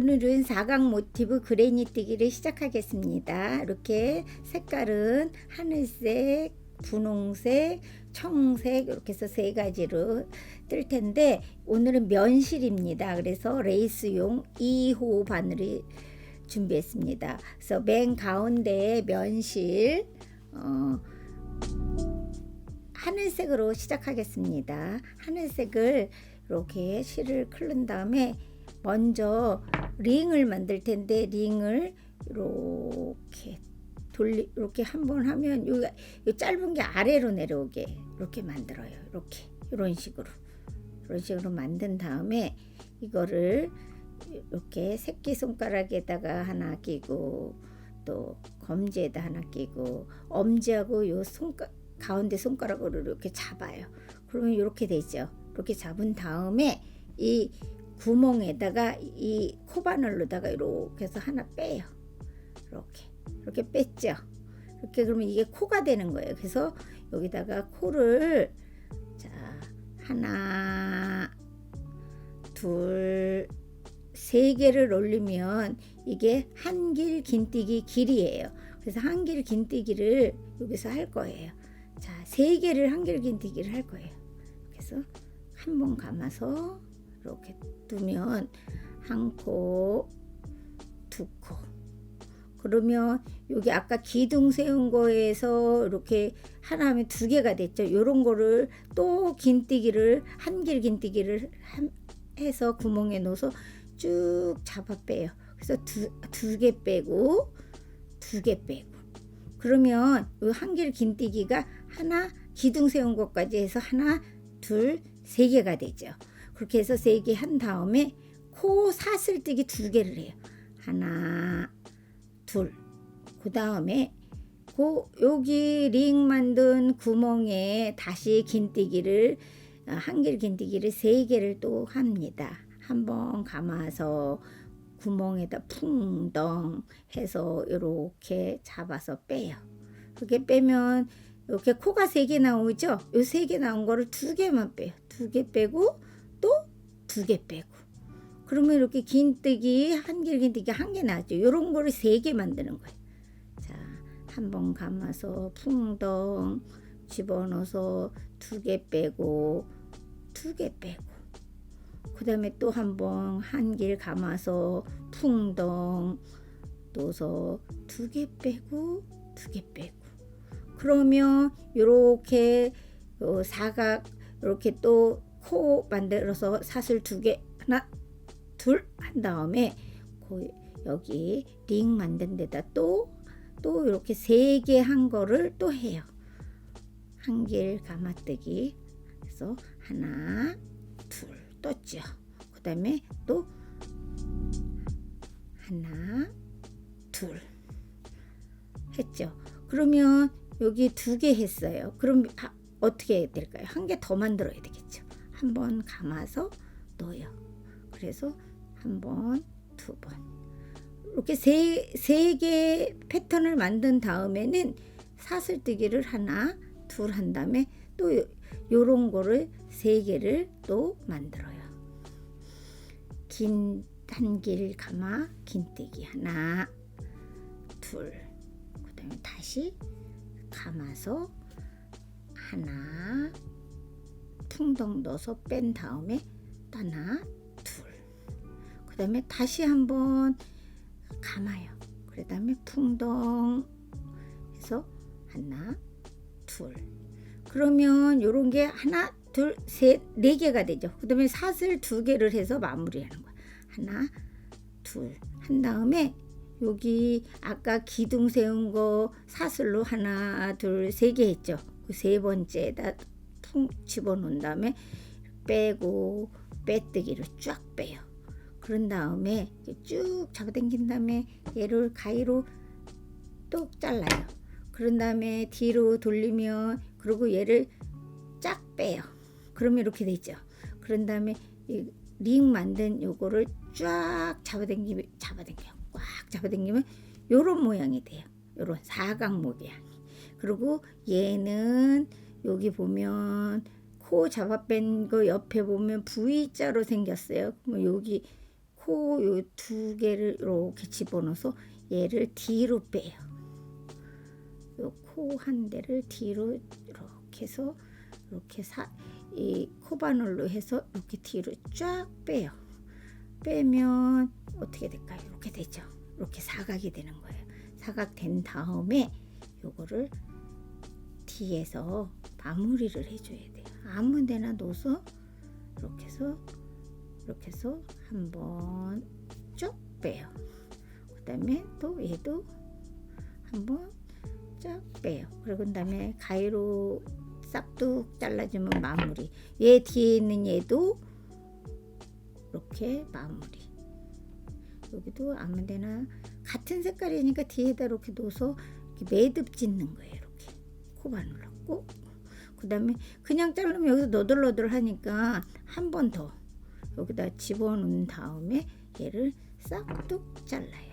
오늘은 사각 모티브 그레니뜨기를 시작하겠습니다. 이렇게 색깔은 하늘색, 분홍색, 청색 이렇게 해서 세 가지로 뜰 텐데 오늘은 면실입니다. 그래서 레이스용 2호 바늘을 준비했습니다. 그래서 맨 가운데에 면실 어, 하늘색으로 시작하겠습니다. 하늘색을 이렇게 실을 클른 다음에 먼저 링을 만들 텐데 링을 이렇게 돌리 이렇게 한번 하면 요, 요 짧은 게 아래로 내려오게 이렇게 만들어요. 이렇게 이런 식으로 이런 식으로 만든 다음에 이거를 이렇게 새끼 손가락에다가 하나 끼고 또 검지에다 하나 끼고 엄지하고 요 손가 가운데 손가락으로 이렇게 잡아요. 그러면 이렇게 되죠. 이렇게 잡은 다음에 이 구멍에다가 이 코바늘로다가 이렇게 해서 하나 빼요. 이렇게 이렇게 뺐죠. 이렇게 그러면 이게 코가 되는 거예요. 그래서 여기다가 코를 자 하나 둘 세 개를 올리면 이게 한 길 긴뜨기 길이에요. 그래서 한 길 긴뜨기를 여기서 할 거예요. 자, 세 개를 한 길 긴뜨기를 할 거예요. 그래서 한 번 감아서 이렇게 두면 한 코, 두 코. 그러면 여기 아까 기둥 세운 거에서 이렇게 하나 하면 두 개가 됐죠. 요런 거를 또 긴뜨기를 한 길 긴뜨기를 해서 구멍에 넣어서 쭉 잡아 빼요. 그래서 두개 빼고 두 개 빼고 그러면 이 한길 긴뜨기가 하나 기둥 세운 것까지 해서 하나 둘 세 개가 되죠. 그렇게 해서 세 개 한 다음에 코 사슬뜨기 두 개를 해요. 하나, 둘. 그 다음에 그 여기 링 만든 구멍에 다시 긴뜨기를 어, 한길 긴뜨기를 세 개를 또 합니다. 한번 감아서 구멍에다 풍덩 해서 이렇게 잡아서 빼요. 그렇게 빼면 이렇게 코가 세 개 나오죠? 요 세 개 나온 거를 두 개만 빼요. 두 개 빼고 또 두 개 빼고. 그러면 이렇게 긴뜨기 한 길 긴뜨기 한 개 나죠. 요런 거를 세 개 만드는 거예요. 자, 한 번 감아서 풍덩 집어넣어서 두 개 빼고 두 개 빼고 그 다음에 또 한 번 한 길 감아서 풍덩 넣어서 두 개 빼고 두 개 빼고 그러면 요렇게 요 사각 이렇게 또 코 만들어서 사슬 두 개 하나 둘 한 다음에 그 여기 링 만든 데다 또 또 이렇게 세 개 한 거를 또 해요. 한 길 감아뜨기. 그래서 하나, 둘 떴죠. 그 다음에 또 하나, 둘 했죠. 그러면 여기 두 개 했어요. 그럼 아, 어떻게 해야 될까요? 한 개 더 만들어야 되겠죠. 한번 감아서 넣어요. 그래서 한 번, 두 번. 이렇게 세, 세개 패턴을 만든 다음에는 사슬뜨기를 하나, 둘 한 다음에 또 요, 요런 거를 세 개를 또 만들어요. 긴 한길 감아 긴뜨기 하나, 둘. 그다음에 다시 감아서 하나 풍덩 넣어서 뺀 다음에 하나 둘. 그 다음에 다시 한번 감아요. 그 다음에 풍덩 해서 하나 둘. 그러면 요런 게 하나 둘 셋 네 개가 되죠. 그 다음에 사슬 두 개를 해서 마무리하는 거야. 하나 둘 한 다음에 여기 아까 기둥 세운 거 사슬로 하나 둘 세 개 했죠. 그 세 번째에다 퉁 집어넣은 다음에 빼고 빼뜨기를 쫙 빼요. 그런 다음에 쭉 잡아당긴 다음에 얘를 가위로 또 잘라요. 그런 다음에 뒤로 돌리면 그리고 얘를 쫙 빼요. 그러면 이렇게 되죠. 그런 다음에 링 만든 요거를 쫙 잡아당기면 잡아당겨 꽉 잡아당기면 요런 모양이 돼요. 요런 사각 모양. 그리고 얘는 여기 보면 코 잡아 뺀 거 옆에 보면 V자로 생겼어요. 그럼 여기 코 요 두 개를 이렇게 집어넣어서 얘를 뒤로 빼요. 요 코 한 대를 뒤로 이렇게 해서 이렇게 사, 이 코바늘로 해서 이렇게 뒤로 쫙 빼요. 빼면 어떻게 될까요? 이렇게 되죠. 이렇게 사각이 되는 거예요. 사각 된 다음에 요거를 뒤에서 마무리를 해줘야 돼요. 아무 데나 넣어서 이렇게 해서 이렇게 해서 한번 쭉 빼요. 그 다음에 또 얘도 한번 쫙 빼요. 그리고 그 다음에 가위로 싹둑 잘라주면 마무리. 얘 뒤에 있는 얘도 이렇게 마무리. 여기도 아무데나 같은 색깔이니까 뒤에다 이렇게 이렇게 매듭 짓는 거예요. 이렇게 코바늘 넣고 그 다음에 그냥 자르면 여기서 너덜너덜 하니까 한 번 더 여기다 집어넣은 다음에 얘를 싹둑 잘라요.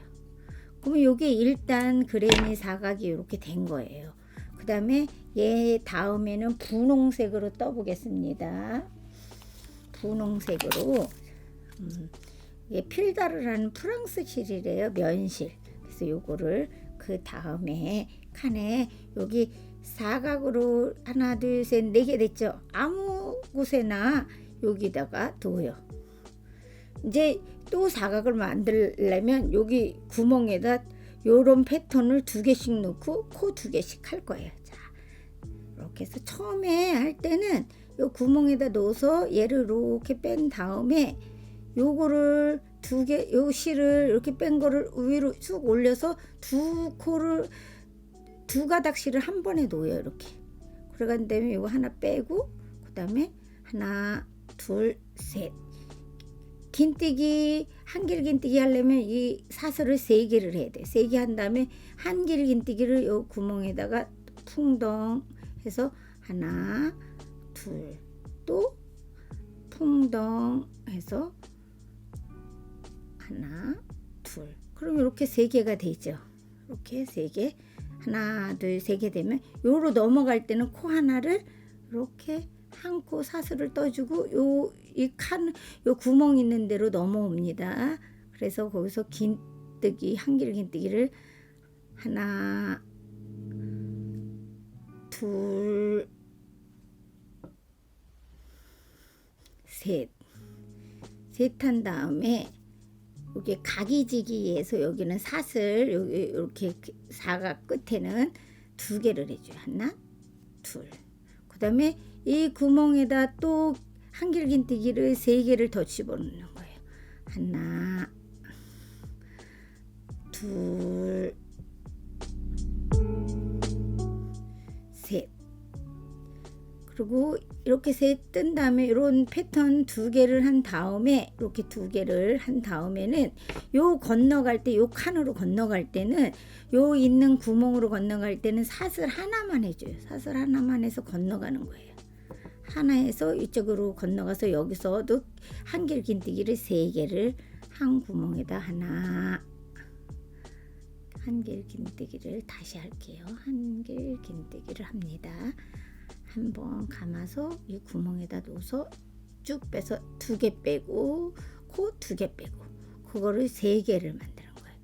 그러면 요게 일단 그레니 사각이 이렇게 된 거예요. 그 다음에 얘 다음에는 분홍색으로 떠보겠습니다. 분홍색으로 음, 이게 필다르라는 프랑스 실이래요. 면실. 그래서 요거를 그 다음에 칸에 여기 사각으로 하나 둘 셋 네 개 됐죠. 아무 곳에나 여기다가 둬요. 이제 또 사각을 만들려면 여기 구멍에다 요런 패턴을 두 개씩 넣고 코 두 개씩 할 거예요. 자, 이렇게 해서 처음에 할 때는 요 구멍에다 넣어서 얘를 이렇게 뺀 다음에 요거를 두 개, 요 실을 이렇게 뺀 거를 위로 쑥 올려서 두 코를 두 가닥 실을 한 번에 놓아요 이렇게. 그래간 다음에 요거 하나 빼고 그 다음에 하나, 둘, 셋. 긴뜨기 한 길 긴뜨기 하려면 이 사슬을 세 개를 해야 돼. 세 개 한 다음에 한 길 긴뜨기를 요 구멍에다가 풍덩 해서 하나, 둘, 또 풍덩 해서 하나, 둘. 그럼 이렇게 세 개가 되죠. 이렇게 세 개. 하나, 둘, 세 개 되면 요로 넘어갈 때는 코 하나를 이렇게 한 코 사슬을 떠주고 요 이 칸 요 구멍 있는 대로 넘어옵니다. 그래서 거기서 긴뜨기 한길 긴뜨기를 하나, 둘, 셋. 셋 한 다음에 여기 각이지기에서 여기는 사슬 여기 이렇게 사각 끝에는 두 개를 해줘요. 하나, 둘. 그다음에 이 구멍에다 또 한길 긴뜨기를 세 개를 더 집어넣는 거예요. 하나, 둘, 셋. 그리고 이렇게 셋뜬 다음에 이런 패턴 두 개를 한 다음에 이렇게 두 개를 한 다음에는 요 건너갈 때 요 칸으로 건너갈 때는 요 있는 구멍으로 건너갈 때는 사슬 하나만 해줘요. 사슬 하나만 해서 건너가는 거예요. 하나에서 이쪽으로 건너가서 여기서도 한길 긴뜨기를 세 개를 한 구멍에다 하나 한길 긴뜨기를 다시 할게요. 한길 긴뜨기를 합니다. 한번 감아서 이 구멍에다 넣어서 쭉 빼서 두 개 빼고 코 두 개 빼고 그거를 세 개를 만드는 거예요.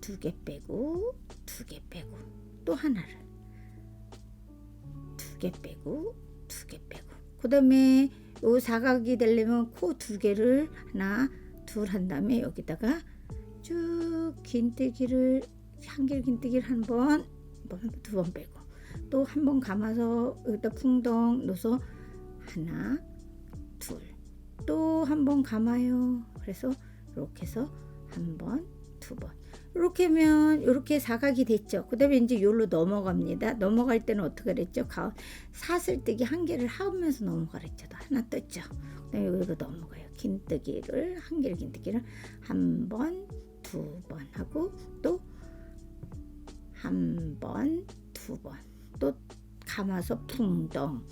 두 개 빼고 두 개 빼고 또 하나를. 두 개 빼고 두 개 빼고. 그 다음에 요 사각이 되려면 코 두 개를 하나 둘 한 다음에 여기다가 쭉 긴뜨기를 한길 긴뜨기를 한번 두 번 빼고 또 한 번 감아서 여기다 풍덩 넣어서 하나 둘. 또 한 번 감아요. 그래서 이렇게 해서 한번 두 번. 이렇게 하면 이렇게 사각이 됐죠. 그 다음에 이제 요로 넘어갑니다. 넘어갈 때는 어떻게 그랬죠? 가, 사슬뜨기 한 개를 하면서 넘어가랬죠. 하나 떴죠. 그 다음에 여기로 넘어가요. 긴뜨기를 한 개를 긴뜨기를 한 번 두 번 하고 또 한 번, 두 번, 또 감아서 풍덩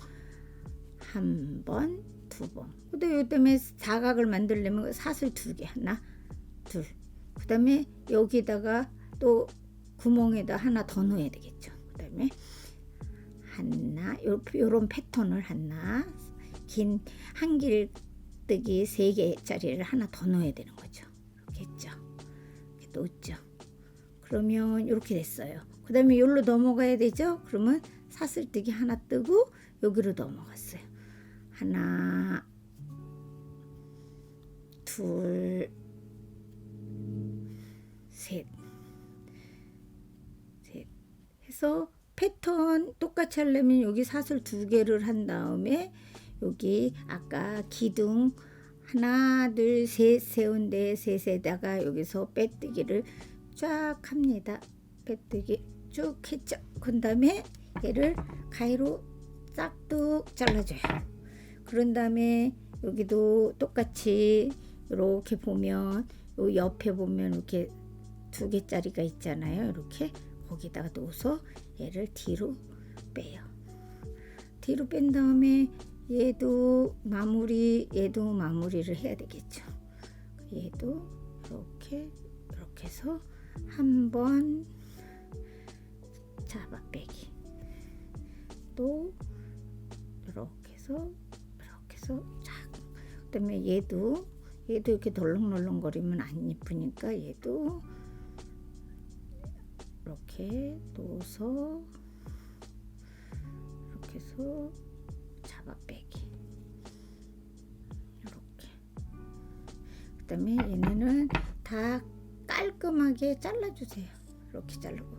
한 번, 두 번. 근데 요 때문에 사각을 만들려면 사슬 두 개, 하나, 둘. 그다음에 여기다가 또 구멍에다 하나 더 넣어야 되겠죠. 그다음에 하나, 요, 요런 패턴을 하나, 긴 한길 빼뜨기 세 개짜리를 하나 더 넣어야 되는 거죠. 이렇게 했죠. 이렇게 넣었죠. 그러면 이렇게 됐어요. 그 다음에 여기로 넘어가야 되죠. 그러면 사슬뜨기 하나 뜨고 여기로 넘어갔어요. 하나, 둘, 셋, 셋 해서 패턴 똑같이 하려면 여기 사슬 두 개를 한 다음에 여기 아까 기둥 하나 둘 셋 세운 데 셋에다가 여기서 빼뜨기를 쫙 합니다. 빼뜨기 쭉 했죠. 그 다음에 얘를 가위로 싹둑 잘라줘요. 그런 다음에 여기도 똑같이 이렇게 보면 요 옆에 보면 이렇게 두 개짜리가 있잖아요. 이렇게 거기다가 넣어서 얘를 뒤로 빼요. 뒤로 뺀 다음에 얘도 마무리, 얘도 마무리를 해야 되겠죠. 얘도 이렇게 이렇게 해서 한번 잡아 빼기. 또 이렇게 해서 이렇게 해서 쫙. 그다음에 얘도 얘도 이렇게 덜렁덜렁거리면 안 이쁘니까 얘도 이렇게 넣어서 이렇게 해서 잡아 빼기 이렇게 그다음에 얘네는 다 깔끔하게 잘라주세요 이렇게 자르고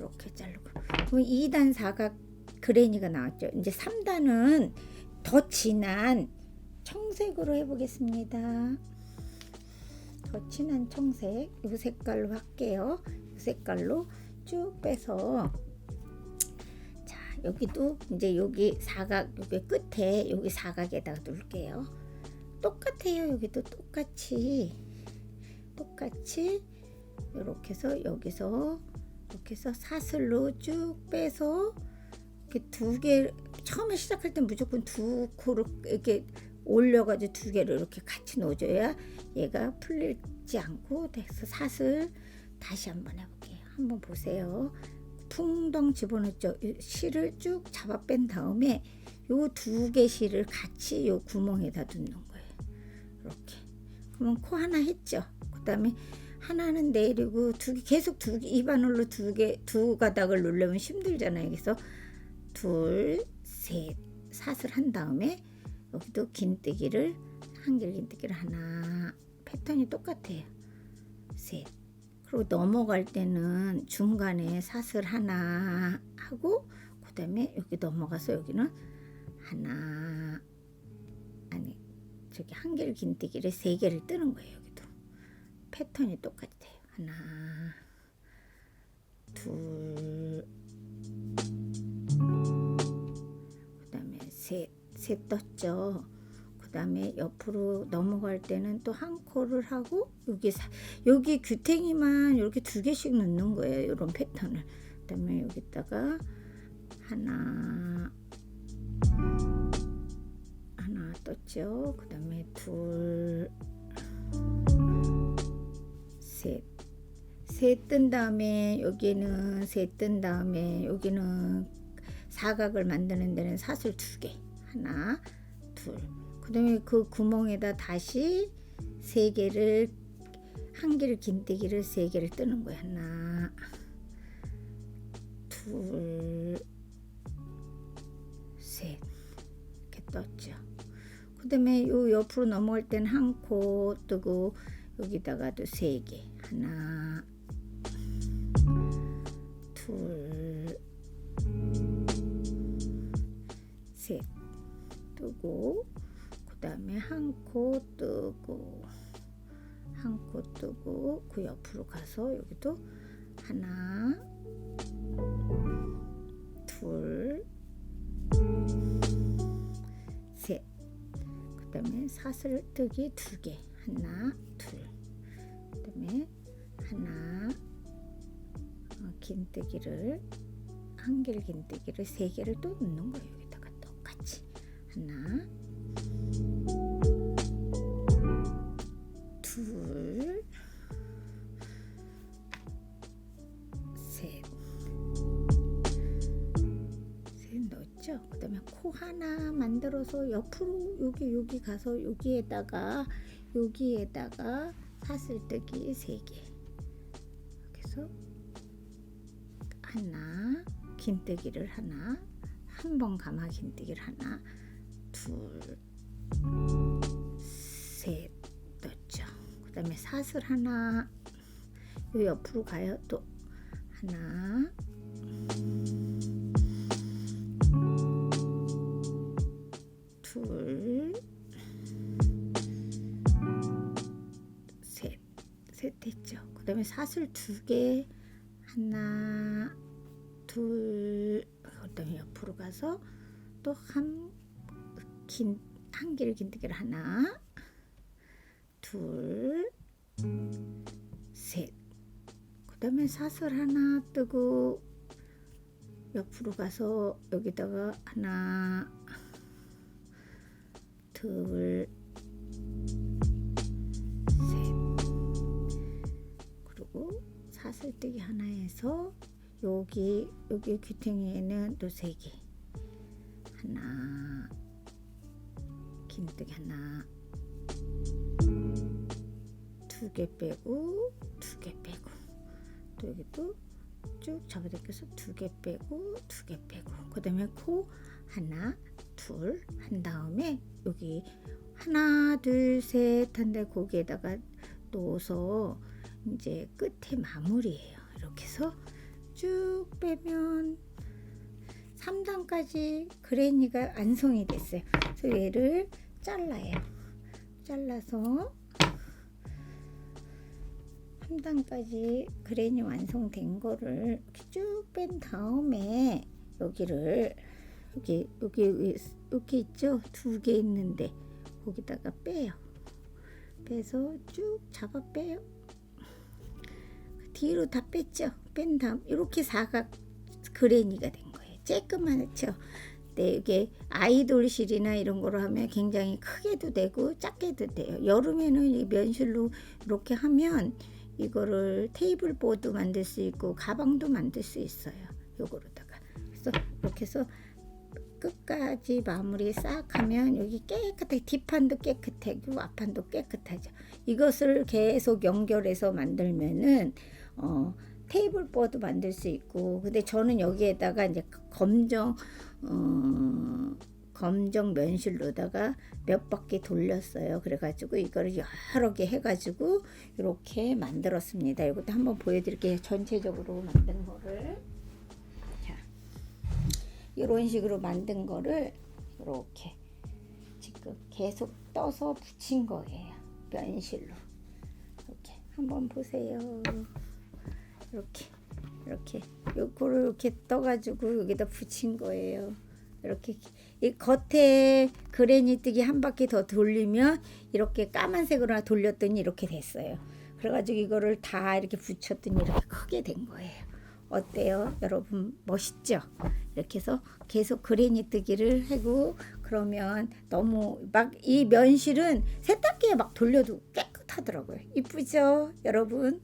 이렇게 자르고. 그럼 2단 사각 그레니가 나왔죠. 이제 3단은 더 진한 청색으로 해보겠습니다. 더 진한 청색. 이 색깔로 할게요. 이 색깔로 쭉 빼서. 자 여기도 이제 여기 사각 여기 끝에 여기 사각에다가 놓을게요. 똑같아요. 여기도 똑같이. 똑같이 이렇게 해서 여기서 이렇게 해서 사슬로 쭉 빼서 이렇게 두 개 처음에 시작할 땐 무조건 두 코를 이렇게 올려가지고 두 개를 이렇게 같이 넣어줘야 얘가 풀리지 않고 돼서 사슬 다시 한번 해볼게요. 한번 보세요. 퉁덩 집어넣죠. 이 실을 쭉 잡아 뺀 다음에 요 두 개 실을 같이 요 구멍에다 넣는 거예요. 이렇게. 그러면 코 하나 했죠. 그 다음에 하나는 내리고 두 개, 계속 두 개, 입안으로 두 개, 두 가닥을 누르면 힘들잖아요. 그래서 둘, 셋, 사슬 한 다음에 여기도 긴뜨기를 한길 긴뜨기를 하나 패턴이 똑같아요. 셋. 그리고 넘어갈 때는 중간에 사슬 하나 하고 그 다음에 여기 넘어가서 여기는 하나 아니 저기 한길 긴뜨기를 세 개를 뜨는 거예요. 패턴이 똑같아요. 하나 둘 그 다음에 셋, 셋 떴죠. 그 다음에 옆으로 넘어갈 때는 또 한 코를 하고 여기 사, 여기 규탱이만 이렇게 두 개씩 넣는 거예요. 이런 패턴을. 그 다음에 여기다가 하나 하나 떴죠. 그 다음에 둘 셋. 셋 뜬 다음에 여기는 셋 뜬 다음에 여기는 사각을 만드는 데는 사슬 두 개. 하나, 둘. 그다음에 그 구멍에다 다시 세 개를 한 개를 긴뜨기를 세 개를 뜨는 거야. 하나, 둘, 셋. 이렇게 떴죠. 그다음에 요 옆으로 넘어갈 때는 한코 뜨고 여기다가도 세 개. 하나, 둘, 셋. 뜨고 그 다음에 한 코 뜨고 한 코 뜨고 그 옆으로 가서 여기도 하나 둘 셋 그 다음에 사슬 뜨기 두 개. 하나 둘그 다음에 하나 어, 긴뜨기를 한길 긴뜨기를 세 개를 또 넣는 거예요. 여기다가 똑같이 하나, 둘, 셋, 셋 넣었죠. 그다음에 코 하나 만들어서 옆으로 여기 여기 가서 여기에다가 여기에다가 사슬뜨기 세 개. 그래서 하나 긴뜨기를 하나 한번 가마 긴뜨기를 하나 둘셋 넣었죠. 그 다음에 사슬 하나 요 옆으로 가요 또 하나 그 다음에 사슬 두 개, 하나, 둘, 그 다음에 옆으로 가서 또 한, 긴, 한 개를 긴뜨기를 하나, 둘, 셋. 그 다음에 사슬 하나 뜨고 옆으로 가서 여기다가 하나, 둘, 그리고 사슬뜨기 하나에서 여기 여기 귀퉁이에는 또 세 개. 하나, 긴뜨기 하나, 두 개 빼고 두 개 빼고. 또 여기 또쭉 잡아당겨서 두 개 빼고 두 개 빼고. 그 다음에 코 하나 둘. 한 다음에 여기 하나 둘 셋 한데 거기에다가 넣어서 이제 끝에 마무리예요. 이렇게 해서 쭉 빼면 3단까지 그레니가 완성이 됐어요. 그래서 얘를 잘라요. 잘라서 3단까지 그레니 완성된 거를 쭉 뺀 다음에 여기를 여기 여기 여기, 여기 있죠 두 개 있는데 거기다가 빼요 빼서 쭉 잡아 빼요 뒤로 다 뺐죠. 뺀 다음 이렇게 사각 그레니가 된 거예요. 쬐끄맣죠. 네, 이게 아이돌실이나 이런 거로 하면 굉장히 크게도 되고 작게도 돼요. 여름에는 이 면실로 이렇게 하면 이거를 테이블 보드 만들 수 있고 가방도 만들 수 있어요. 요거로다가. 그래서 이렇게 해서 끝까지 마무리 싹 하면 여기 깨끗하게 뒷판도 깨끗하고 앞판도 깨끗하죠. 이것을 계속 연결해서 만들면은 어, 테이블 보드 만들 수 있고 근데 저는 여기에다가 이제 검정 어, 검정 면실로다가 몇 바퀴 돌렸어요. 그래가지고 이거를 여러 개 해가지고 이렇게 만들었습니다. 이것도 한번 보여드릴게요. 전체적으로 만든 거를 자, 이런 식으로 만든 거를 이렇게 지금 계속 떠서 붙인 거예요. 면실로 이렇게 한번 보세요. 이렇게 이렇게 요거를 이렇게 떠가지고 여기다 붙인 거예요. 이렇게 이 겉에 그레니 뜨기 한 바퀴 더 돌리면 이렇게 까만색으로 돌렸더니 이렇게 됐어요. 그래가지고 이거를 다 이렇게 붙였더니 이렇게 크게 된 거예요. 어때요? 여러분 멋있죠? 이렇게 해서 계속 그레니 뜨기를 하고 그러면 너무 막 이 면실은 세탁기에 막 돌려도 깨끗하더라고요. 이쁘죠? 여러분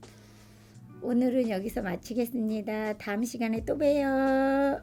오늘은 여기서 마치겠습니다. 다음 시간에 또 봬요.